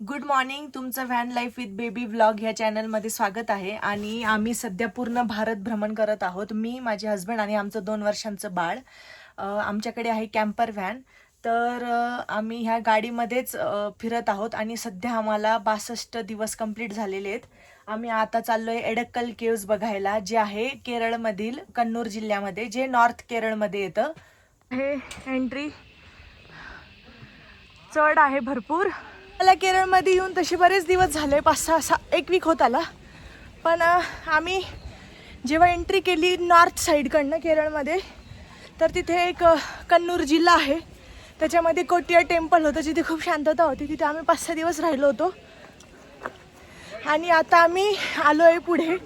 Good morning तुमचं van life with baby vlog ह्या चॅनलमध्ये स्वागत आहे. आणि आम्ही सध्या पूर्ण भारत भ्रमण करत आहोत. मी माझे हस्बंड आणि आमचं दोन वर्षांचं बाळ. आमच्याकडे आहे कॅम्पर व्हॅन तर आम्ही ह्या गाडीमध्येच फिरत आहोत आणि सध्या आम्हाला बासष्ट दिवस कंप्लीट झालेले आहेत. आम्ही आता चाललो आहे एडक्कल केव्ज बघायला जे आहे केरळमधील कन्नूर जिल्ह्यामध्ये जे नॉर्थ केरळमध्ये येतं. हे एंट्री चढ आहे भरपूर. मला केरळमध्ये येऊन तसे बरेच दिवस झाले पाच सहा सहा एक वीक होत आला. पण आम्ही जेव्हा एंट्री केली नॉर्थ साईडकडनं केरळमध्ये तर तिथे एक कन्नूर जिल्हा आहे. त्याच्यामध्ये कोटिया टेम्पल होतं जिथे खूप शांतता होती. तिथे आम्ही पाच सहा दिवस राहिलो होतो. आणि आता आम्ही आलो आहे पुढे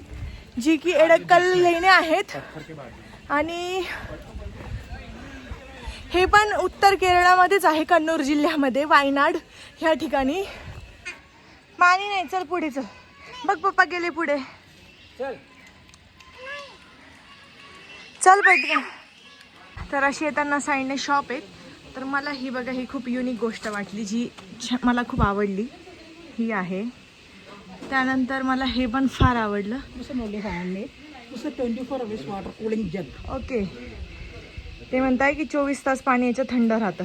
जी की एडक्कल लेणे आहेत. आणि हे पण उत्तर केरळामध्येच आहे कन्नूर जिल्ह्यामध्ये. वायनाड ह्या ठिकाणी. मानी नाही चल पुढे चल. बघ पप्पा गेले पुढे. चल. पटकन तर अशी येताना साईडने शॉप आहेत. तर मला ही बघा ही खूप युनिक गोष्ट वाटली जी मला खूप आवडली. ही आहे. त्यानंतर मला हे पण फार आवडलं. is 24 hours water cooling jug. Okay ते म्हणताय की चोवीस तास पाणी याचं थंड राहतं.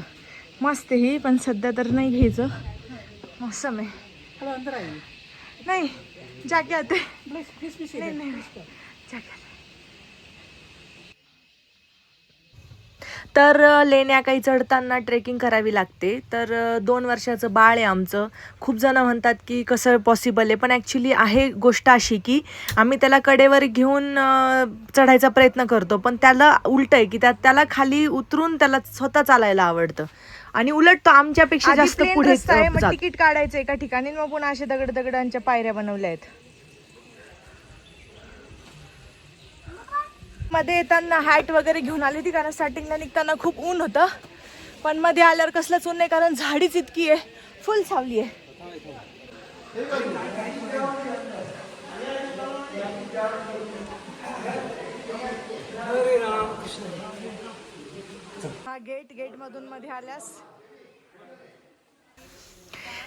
मस्त ही पण सध्या तर नाही घ्यायचं. मौसम आहे. नाही be नाही. नाही Please तर लेण्या काही चढताना ट्रेकिंग करावी लागते. तर दोन वर्षाचं बाळ आहे आमचं. खूप जण म्हणतात की कसं पॉसिबल आहे. पण ॲक्च्युली आहे गोष्ट अशी की आम्ही त्याला कडेवर घेऊन चढायचा प्रयत्न करतो. पण त्याला उलट आहे की त्या त्याला खाली उतरून त्याला स्वतः चालायला आवडतं. आणि उलट तो आमच्यापेक्षा जास्त पुढे. तिकीट काढायचं एका ठिकाणी मग पुन्हा असे दगड दगडांच्या पायऱ्या बनवल्या आहेत. मध्ये येताना हॅट वगैरे घेऊन आली होती कारण स्टार्टिंगला निघताना खूप ऊन होतं. पण मध्ये आल्यावर कसलंच ऊन नाही कारण झाडीच इतकी आहे. फुल सावली आहे. हा गेट गेट मधून मध्ये आल्यास.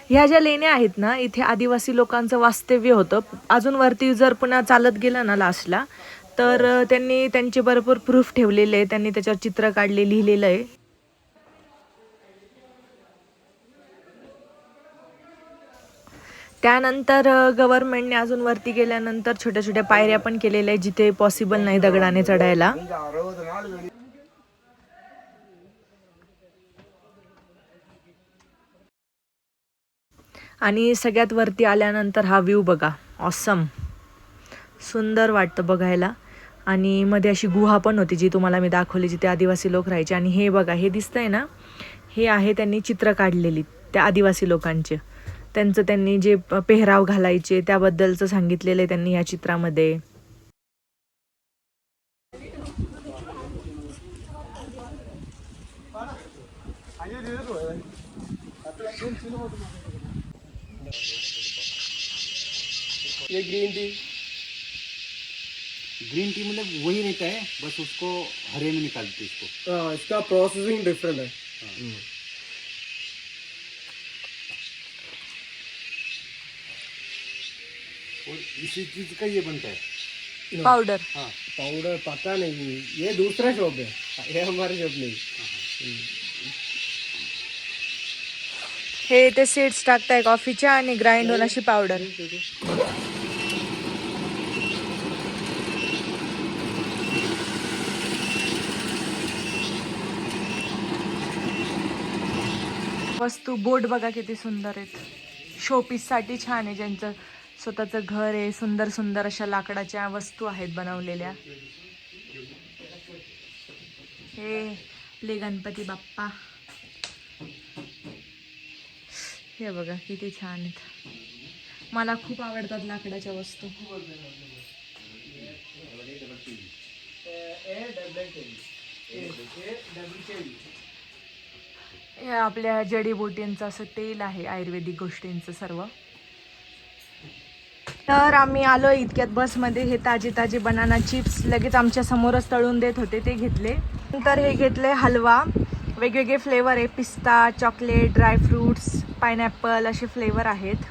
ह्या ज्या लेण्या आहेत ना इथे आदिवासी लोकांचं वास्तव्य होतं. अजून वरती जर पुन्हा चालत गेलं ना लास्टला तर त्यांनी त्यांचे भरपूर प्रूफ ठेवलेले आहे त्यांनी त्याच्यावर चित्र काढले लिहिलेलं आहे. त्यानंतर गव्हर्नमेंटने अजून वरती गेल्यानंतर छोट्या छोट्या पायऱ्या पण केलेल्या आहेत जिथे पॉसिबल नाही दगडाने चढायला. आणि सगळ्यात वरती आल्यानंतर हा व्ह्यू बघा. ऑसम सुंदर वाटतं बघायला. आणि मध्ये अशी गुहा पण होती जी तुम्हाला मी दाखवली जिथे आदिवासी लोक राहायचे. आणि हे बघा हे दिसतंय ना हे आहे त्यांनी चित्र काढलेली त्या आदिवासी लोकांचे. त्यांचं त्यांनी जे प- पेहराव घालायचे त्याबद्दलचं सांगितलेलं आहे त्यांनी या चित्रामध्ये. ये ग्रीन टी ग्रीन टी मतलब वही रहता है बस उसको हरे में निकालते इसको। हाँ इसका प्रोसेसिंग डिफरेंट है। और इसी चीज़ का ये बनता है। पावडर हाँ। पाउडर पता नहीं ये दूसरा शॉप है। ये हमारे शॉप नहीं। हे ते सीड्स टाकताय कॉफीच्या आणि ग्राइंड होऊन अशी पावडर वस्तू बोट बघा किती सुंदर आहेत. शोपीससाठी छान आहे ज्यांचं स्वतःचं घर आहे सुंदर सुंदर अशा लाकडाच्या वस्तू आहेत बनवलेल्या. हे ले गणपती बाप्पा. हे बघा किती छान आहेत. मला खूप आवडतात लाकडाच्या वस्तू. हे आपल्या जडीबुटींचं असं तेल आहे आयुर्वेदिक गोष्टींचं सर्व. तर आम्ही आलो इतक्यात बसमध्ये हे ताजे ताजे बनाना चिप्स लगेच आमच्या समोरच तळून देत होते ते घेतले. नंतर हे घेतले हलवा वेगवेगळे फ्लेवर आहे पिस्ता चॉकलेट ड्रायफ्रूट्स पायनॅपल असे फ्लेवर आहेत.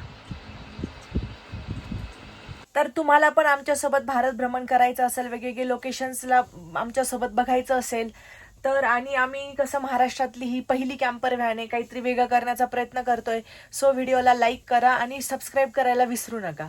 तर तुम्हाला पण आमच्यासोबत भारत भ्रमण करायचं असेल वेगवेगळे लोकेशन्सला आमच्यासोबत बघायचं असेल तर आणि आम्ही कसं महाराष्ट्रातली ही पहिली कॅम्पर व्हॅन आहे काहीतरी वेगळं करण्याचा प्रयत्न करतोय. सो व्हिडिओला लाईक करा आणि सबस्क्राईब करायला विसरू नका.